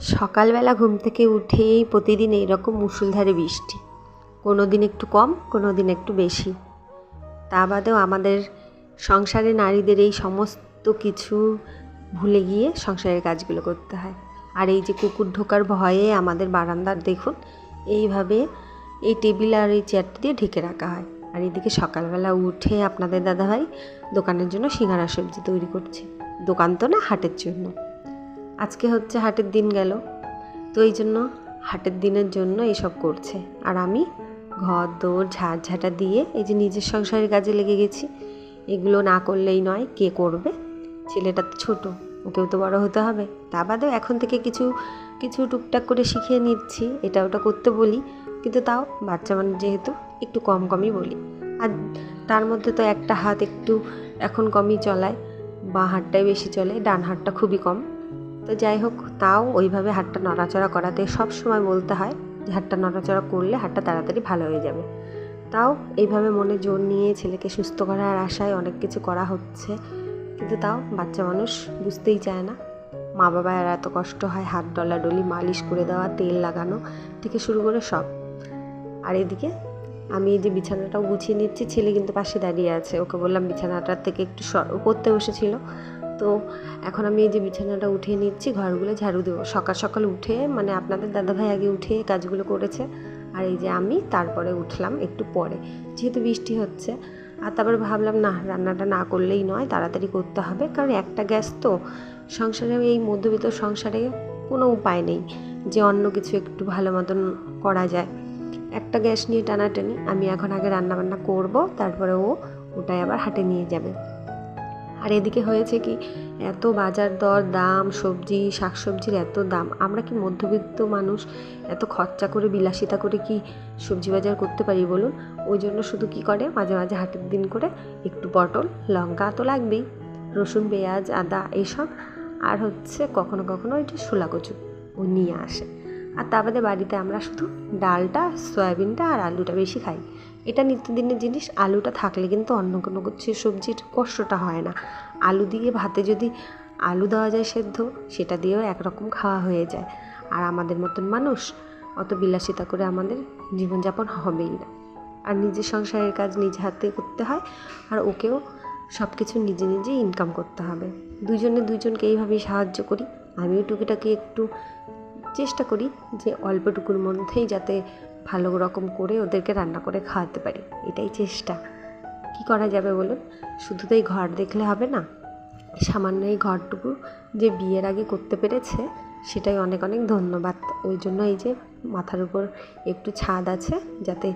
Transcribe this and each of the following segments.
সকালবেলা ঘুম থেকে উঠেই প্রতিদিন এইরকম মুষলধারে বৃষ্টি। কোনো দিন একটু কম কোনো দিন একটু বেশি। তা বাদেও আমাদের সংসারে নারীদের এই সমস্ত কিছু ভুলে গিয়ে সংসারের কাজগুলো করতে হয়। আর এই যে কুকুর ঢোকার ভয়ে আমাদের বারান্দার দেখুন, এইভাবে এই টেবিল আর এই চেয়ারটা দিয়ে ঢেকে রাখা হয়। আর এদিকে সকালবেলা উঠে আপনাদের দাদাভাই দোকানের জন্য সিঙ্গারা সবজি তৈরি করছে। দোকান তো না, হাটের জন্য। আজকে হচ্ছে হাটের দিন গেল। তো এই জন্য হাটের দিনের জন্য এসব করছে। আর আমি ঘর দৌড় ঝাড় ঝাঁটা দিয়ে এই যে নিজের সংসারের কাজে লেগে গেছি, এগুলো না করলেই নয়, কে করবে? ছেলেটা তো ছোটো, ওকেও তো বড় হতে হবে। তা বাদেও এখন থেকে কিছু কিছু টুকটাক করে শিখিয়ে নিচ্ছি, এটা ওটা করতে বলি। কিন্তু তাও বাচ্চা মানুষ যেহেতু একটু কম কমই বলি। আর তার মধ্যে তো একটা হাত একটু এখন কমই চলায়, বাঁ হাতটাই বেশি চলে, ডান হাতটা খুবই কম। তো যাই হোক, তাও ওইভাবে হাতটা নড়াচড়া করাতে সব সময় বলতে হয় যে হাতটা নড়াচড়া করলে হাতটা তাড়াতাড়ি ভালো হয়ে যাবে। তাও এইভাবে মনে জোর নিয়ে ছেলেকে সুস্থ করার আশায় অনেক কিছু করা হচ্ছে, কিন্তু তাও বাচ্চা মানুষ বুঝতেই চায় না। মা বাবার এত কষ্ট হয় হাত ডলাডলি মালিশ করে দেওয়া, তেল লাগানো থেকে শুরু করে সব। আর এদিকে আমি এই যে বিছানাটাও গুছিয়ে নিচ্ছি, ছেলে কিন্তু পাশে দাঁড়িয়ে আছে। ওকে বললাম বিছানাটার থেকে একটু সর পড়তে বসেছিল। তো এখন আমি এই যে বিছানাটা উঠিয়ে নিচ্ছি, ঘরগুলো ঝাড়ু দেবো। সকাল সকাল উঠে মানে আপনাদের দাদাভাই আগে উঠে কাজগুলো করেছে, আর এই যে আমি তারপরে উঠলাম একটু পরে। যেহেতু বৃষ্টি হচ্ছে, আর তারপর ভাবলাম, না, রান্নাটা না করলেই নয়, তাড়াতাড়ি করতে হবে। কারণ একটা গ্যাস তো সংসারে, এই মধ্যবিত্ত সংসারে কোনো উপায় নেই যে অন্য কিছু একটু ভালো মতন করা যায়। একটা গ্যাস নিয়ে টানাটানি, আমি এখন আগে রান্নাবান্না করব, তারপরে ও ওটাই আবার হাটে নিয়ে যাবে। আর এদিকে হয়েছে কি, এত বাজার দর, দাম, সবজি, শাকসবজির এত দাম। আমরা কি মধ্যবিত্ত মানুষ, এত খরচা করে, বিলাসিতা করে কি সবজি বাজার করতে পারি বলুন? ওই জন্য শুধু কি করে? মাঝে মাঝে হাটের দিন করে একটু পটল, লঙ্কা তো লাগবেই, রসুন, পেঁয়াজ, আদা, এইসব। আর হচ্ছে কখনো কখনো ওই যে শোলা কচু ও নিয়ে আসে। আর তা বাদে বাড়িতে আমরা শুধু ডালটা, সয়াবিনটা আর আলুটা বেশি খাই। এটা নিত্যদিনের জিনিস, আলুটা থাকলে কিন্তু অন্য কোনো কিছু সবজির কষ্টটা হয় না। আলু দিয়ে ভাতে যদি আলু দেওয়া যায় সেদ্ধ, সেটা দিয়েও একরকম খাওয়া হয়ে যায়। আর আমাদের মতন মানুষ, অত বিলাসিতা করে আমাদের জীবনযাপন হবেই না। আর নিজের সংসারের কাজ নিজ হাতে করতে হয়, আর ওকেও সব কিছু নিজে নিজে ইনকাম করতে হবে। দুজনে দুজনকে এইভাবেই সাহায্য করি। আমিও টুকিটাকি একটু চেষ্টা করি যে অল্পটুকুর মধ্যেই যাতে ভালো রকম করে ওদেরকে রান্না করে খাওয়াতে পারি, এটাই চেষ্টা। কি করা যাবে বলুন? শুধু তো এই ঘর দেখলে হবে না, সামান্য এই ঘরটুকু যে বিয়ের আগে করতে পেরেছে, সেটাই অনেক অনেক ধন্যবাদ। ওই জন্য এই যে মাথার উপর একটু ছাদ আছে যাতে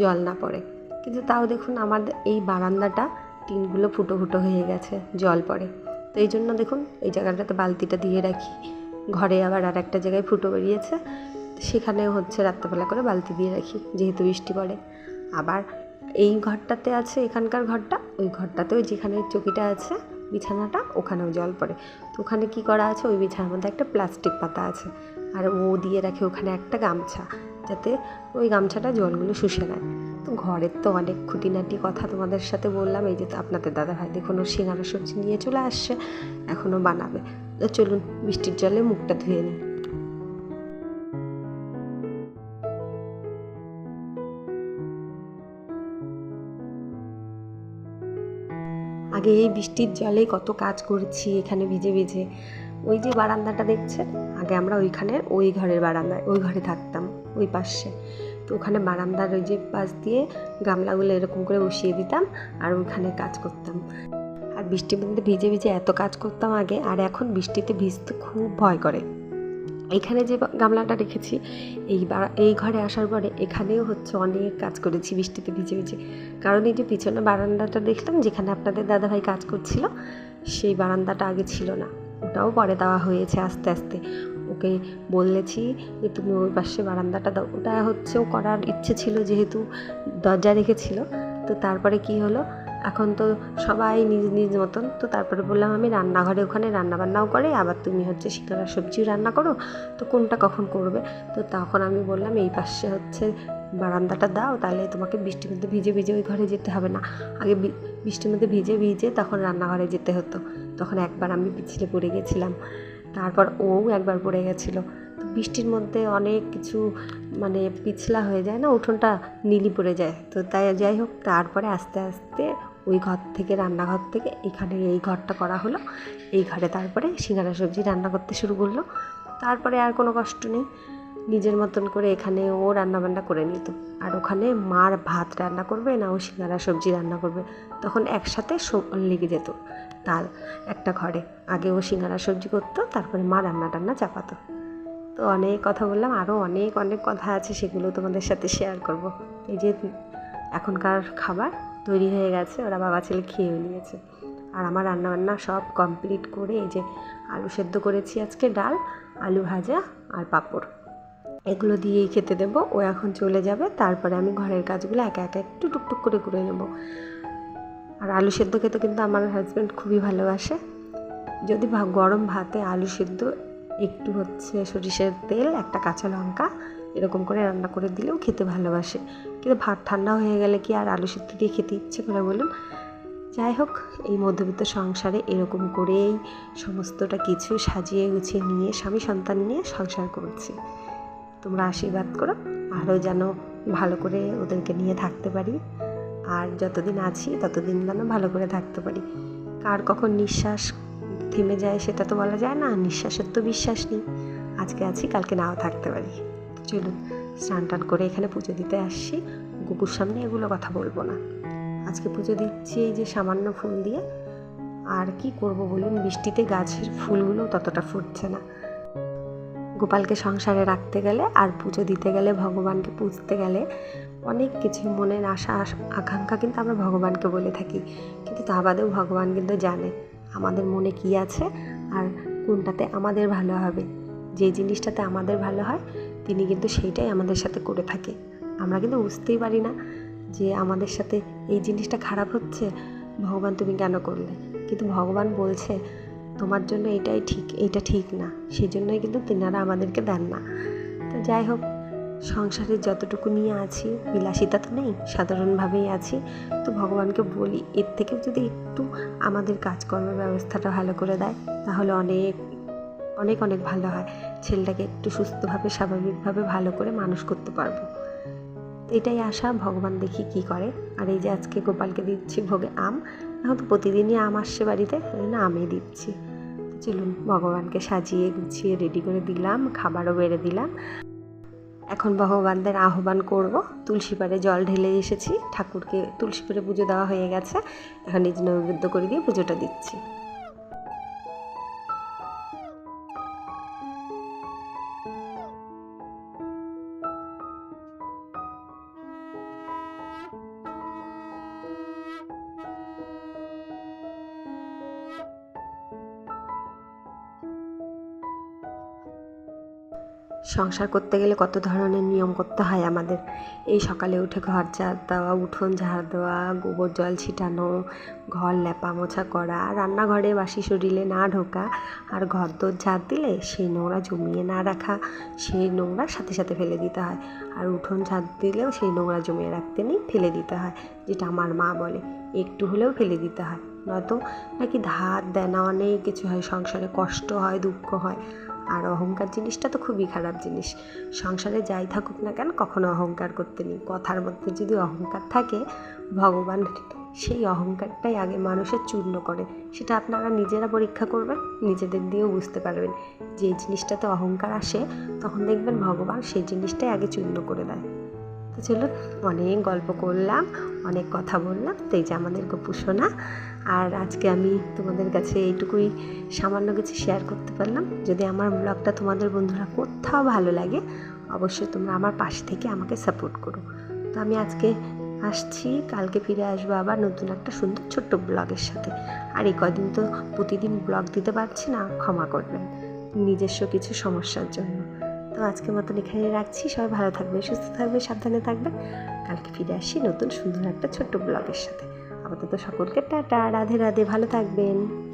জল না পড়ে। কিন্তু তাও দেখুন আমার এই বারান্দাটা টিনগুলো ফুটো ফুটো হয়ে গেছে, জল পড়ে। তো এই জন্য দেখুন এই জায়গাটাতে বালতিটা দিয়ে রাখি। ঘরে আবার আর একটা জায়গায় ফুটো বেরিয়েছে। সেখানেও হচ্ছে রাত্রেবেলা করে বালতি দিয়ে রাখি, যেহেতু বৃষ্টি পড়ে। আবার এই ঘরটাতে আছে এখানকার ঘরটা, ওই ঘরটাতেও যেখানে চকিটা আছে, বিছানাটা, ওখানেও জল পড়ে। তো ওখানে কি করা আছে? ওই বিছানার মধ্যে একটা প্লাস্টিক পাতা আছে। আর ও দিয়ে রাখে ওখানে একটা গামছা, যাতে ওই গামছাটা জলগুলো শুষে নেয়। তো ঘরের তো অনেক খুঁটিনাটি কথা তোমাদের সাথে বললাম, এই যে আপনাদের দাদা ভাই দেখুন, ও সিঙ্গারা সবজি নিয়ে চলে আসছে, এখনও বানাবে। চলুন, বৃষ্টির জলে মুখটা ধুয়ে নিই। আগে এই বৃষ্টির জলে কত কাজ করেছি, এখানে ভিজে ভিজে। ওই যে বারান্দাটা দেখছেন? আগে আমরা ওইখানে, ওই ঘরের বারান্দায়, ওই ঘরে থাকতাম, ওই পাশে। তো ওখানে বারান্দার ওই যে পাশ দিয়ে গামলাগুলো এরকম করে বসিয়ে দিতাম আর ওইখানে কাজ করতাম। বৃষ্টির মধ্যে ভিজে ভিজে এত কাজ করতাম আগে, আর এখন বৃষ্টিতে ভিজতে খুব ভয় করে। এখানে যে গামলাটা রেখেছি এই এই ঘরে আসার পরে এখানেও হচ্ছে অনেক কাজ করেছি বৃষ্টিতে ভিজে ভিজে। কারণ এই যে পিছনে বারান্দাটা দেখলাম, যেখানে আপনাদের দাদাভাই কাজ করছিল, সেই বারান্দাটা আগে ছিল না। ওটাও পরে দেওয়া হয়েছে আস্তে আস্তে। ওকে বলেছি যে, তুমি ওই পাশে বারান্দাটা দাও। ওটা হচ্ছে ও করার ইচ্ছে ছিল, যেহেতু দরজা রেখেছিল। তো তারপরে কি হলো? এখন তো সবাই নিজ নিজ মতন। তো তারপরে বললাম, আমি রান্নাঘরে ওখানে রান্নাবান্নাও করে, আবার তুমি হচ্ছে শিকারা সবজিও রান্না করো। তো কোনটা কখন করবে? তো তখন আমি বললাম, এই পাশে হচ্ছে বারান্দাটা দাও, তাহলে তোমাকে বৃষ্টির মধ্যে ভিজে ভিজে ওই ঘরে যেতে হবে না। আগে বৃষ্টির মধ্যে ভিজে ভিজে তখন রান্নাঘরে যেতে হতো। তখন একবার আমি পিছলে পড়ে গেছিলাম। তারপর ও একবার পড়ে গেছিল। বৃষ্টির মধ্যে অনেক কিছু মানে পিছলা হয়ে যায় না, উঠোনটা নীলি পড়ে যায়। তো তাই যাই হোক, তারপরে আস্তে আস্তে ওই ঘর থেকে, রান্নাঘর থেকে এখানে এই ঘরটা করা হলো। এই ঘরে তারপরে সিঙ্গারা সবজি রান্না করতে শুরু করল। তারপরে আর কোনো কষ্ট নেই। নিজের মতন করে এখানে ও রান্নাবান্না করে নিত। আর ওখানে মার ভাত রান্না করবে না ও সিঙ্গারা সবজি রান্না করবে। তখন একসাথে লেগে যেত তার একটা ঘরে। আগে ও সিঙ্গারা সবজি করতো, তারপরে মা রান্না টান্না চাপাতো। তো অনেক কথা বললাম। আরও অনেক অনেক কথা আছে সেগুলো তোমাদের সাথে শেয়ার করব। এই যে এখনকার খাবার তৈরি হয়ে গেছে, ওরা বাবা ছেলে খেয়েও নিয়েছে। আর আমার রান্নাবান্না সব কমপ্লিট করে এই যে আলু সেদ্ধ করেছি আজকে, ডাল, আলু ভাজা আর পাঁপড়। এগুলো দিয়েই খেতে দেবো, ও এখন চলে যাবে, তারপরে আমি ঘরের কাজগুলো একা একা একটু টুকটুক করে করে নেব। আর আলু সেদ্ধ খেতে কিন্তু আমার হাজব্যান্ড খুবই ভালোবাসে। যদি গরম ভাতে আলু সেদ্ধ, একটু হচ্ছে সরিষার তেল, একটা কাঁচা লঙ্কা এরকম করে রান্না করে দিলেও খেতে ভালোবাসে। কিন্তু ভাত ঠান্ডা হয়ে গেলে কি আর আলু সেদ্ধ দিয়ে খেতে ইচ্ছে করে বলুন? যাই হোক, এই মধ্যবিত্ত সংসারে এরকম করেই সমস্তটা কিছু সাজিয়ে গুছিয়ে নিয়ে স্বামী সন্তান নিয়ে সংসার করছি। তোমরা আশীর্বাদ করো, আরও যেন ভালো করে ওদেরকে নিয়ে থাকতে পারি। আর যতদিন আছি, ততদিন যেন ভালো করে থাকতে পারি। কার কখন নিঃশ্বাস থেমে যায় সেটা তো বলা যায় না, নিঃশ্বাসের তো বিশ্বাস নেই। আজকে আছি, কালকে নাও থাকতে পারি। চলুন, স্নান টান করে এখানে পুজো দিতে আসছি। গুপুর সামনে এগুলো কথা বলব না। আজকে পুজো দিচ্ছি এই যে সামান্য ফুল দিয়ে। আর কি করব বলুন, বৃষ্টিতে গাছের ফুলগুলো ততটা ফুটছে না। গোপালকে সংসারে রাখতে গেলে আর পুজো দিতে গেলে, ভগবানকে পুজতে গেলে অনেক কিছু মনের আশা, আকাঙ্ক্ষা কিন্তু আমরা ভগবানকে বলে থাকি। কিন্তু তা বাদেও ভগবান কিন্তু জানে আমাদের মনে কি আছে আর কোনটাতে আমাদের ভালো হবে। যে জিনিসটাতে আমাদের ভালো হয় তিনি কিন্তু সেইটাই আমাদের সাথে করে থাকে। আমরা কিন্তু বুঝতেই পারি না যে আমাদের সাথে এই জিনিসটা খারাপ হচ্ছে, ভগবান তুমি কেন করলে? কিন্তু ভগবান বলছে, তোমার জন্য এটাই ঠিক এইটা ঠিক না। সেই জন্যই কিন্তু তিনারা আমাদেরকে দেন না। তো যাই হোক, সংসারে যতটুকু নিয়ে আছি, বিলাসিতা তো নেই, সাধারণভাবেই আছি। তো ভগবানকে বলি, এর থেকে যদি একটু আমাদের কাজকর্মের ব্যবস্থাটা ভালো করে দেয়, তাহলে অনেক অনেক অনেক ভালো হয়। ছেলেটাকে একটু সুস্থভাবে, স্বাভাবিকভাবে ভালো করে মানুষ করতে পারব। এটাই আশা, ভগবান দেখি কি করে। আর এই যে আজকে গোপালকে দিচ্ছি ভোগে আম, এখন তো প্রতিদিনই আম আসছে বাড়িতে জন্য আমই দিচ্ছি। চলুন, ভগবানকে সাজিয়ে গুছিয়ে রেডি করে দিলাম, খাবারও বেড়ে দিলাম। এখন ভগবানদের আহ্বান করব, তুলসী পাড়ে জল ঢেলে এসেছি, ঠাকুরকে তুলসী পাড়ে পুজো দেওয়া হয়ে গেছে। এখন নিজ নৈবেদ্য করে দিয়ে পুজোটা দিচ্ছি। সংসার করতে গেলে কত ধরনের নিয়ম করতে হয় আমাদের? এই সকালে উঠে ঘর ঝাড় দেওয়া, উঠোন ঝাড় দেওয়া, গোবর জল ছিটানো, ঘর লেপা মোছা করা, রান্নাঘরে বাসি শরীরে না ঢোকা, আর ঘর দোর ঝাড় দিলে সেই নোংরা জমিয়ে না রাখা, সেই নোংরা সাথে সাথে ফেলে দিতে হয়। আর উঠোন ঝাড় দিলেও সেই নোংরা জমিয়ে রাখতে নেই, ফেলে দিতে হয়, যেটা আমার মা বলে। একটু হলেও ফেলে দিতে হয়। নয়তো নাকি ধার দেনা অনেক কিছু হয়, সংসারে কষ্ট হয়, দুঃখ হয়। আর অহংকার জিনিসটা তো খুবই খারাপ জিনিস। সংসারে যাই থাকুক না কেন কখনো অহংকার করতে নেই। কথার মধ্যে যদি অহংকার থাকে, ভগবান সেই অহংকারটাই আগে মানুষের চূর্ণ করে। সেটা আপনারা নিজেরা পরীক্ষা করবেন, নিজেদের দিয়েও বুঝতে পারবেন। যে জিনিসটাতে অহংকার আসে, তখন দেখবেন ভগবান সেই জিনিসটাই আগে চূর্ণ করে দেয়। তো চলুন, অনেক গল্প করলাম। অনেক কথা বললাম, তো এই যে আমাদের গপু সোনা আর আজকে আমি তোমাদের কাছে এইটুকুই সামান্য কিছু শেয়ার করতে পারলাম। যদি আমার ব্লগটা তোমাদের বন্ধুরা কোথাও ভালো লাগে, অবশ্যই তোমরা আমার পাশ থেকে আমাকে সাপোর্ট করো। তো আমি আজকে আসছি, কালকে ফিরে আসব আবার নতুন একটা সুন্দর ছোট্ট ব্লগের সাথে। আর এই কদিন তো প্রতিদিন ব্লগ দিতে পারছি না, ক্ষমা করবেন নিজস্ব কিছু সমস্যার জন্য। তো আজকের মতন এখানে রাখছি, সবাই ভালো থাকবে সুস্থ থাকবে সাবধানে থাকবে কালকে ফিরে আসি নতুন সুন্দর একটা ছোট্ট ব্লগের সাথে। আপাতত সকলকে টাটা, রাধে রাধে, ভালো থাকবেন।